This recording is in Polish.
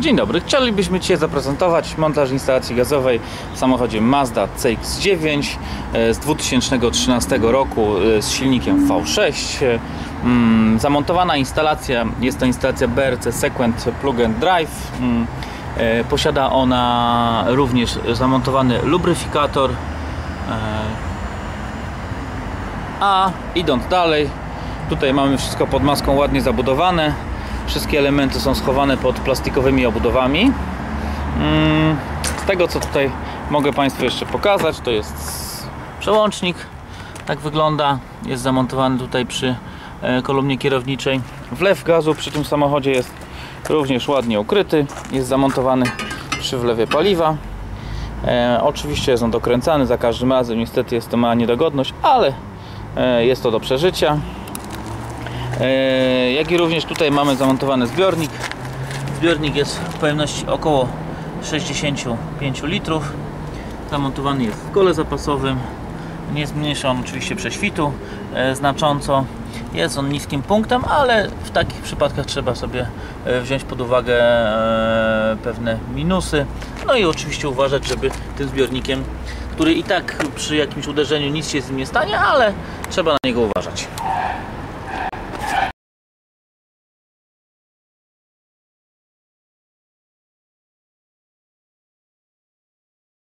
Dzień dobry, chcielibyśmy dzisiaj zaprezentować montaż instalacji gazowej w samochodzie Mazda CX-9 e, z 2013 roku e, z silnikiem V6. E, mm, Zamontowana instalacja jest to instalacja BRC Sequent Plug and Drive. Mm, Posiada ona również zamontowany lubryfikator. A idąc dalej, tutaj mamy wszystko pod maską ładnie zabudowane. Wszystkie elementy są schowane pod plastikowymi obudowami. Mm, Z tego co tutaj mogę Państwu jeszcze pokazać, to jest przełącznik. Tak wygląda. Jest zamontowany tutaj przy e, kolumnie kierowniczej. Wlew gazu przy tym samochodzie jest również ładnie ukryty. Jest zamontowany przy wlewie paliwa. E, oczywiście jest on dokręcany za każdym razem. Niestety jest to mała niedogodność, ale e, jest to do przeżycia. E, jak i również tutaj mamy zamontowany zbiornik. Zbiornik jest w pojemności około 65 litrów. Zamontowany jest w kole zapasowym. Nie zmniejsza on oczywiście prześwitu e, znacząco. Jest on niskim punktem, ale w takich przypadkach trzeba sobie e, wziąć pod uwagę pewne minusy. No i oczywiście uważać, żeby tym zbiornikiem, który i tak przy jakimś uderzeniu nic się z nim nie stanie, ale trzeba na niego uważać.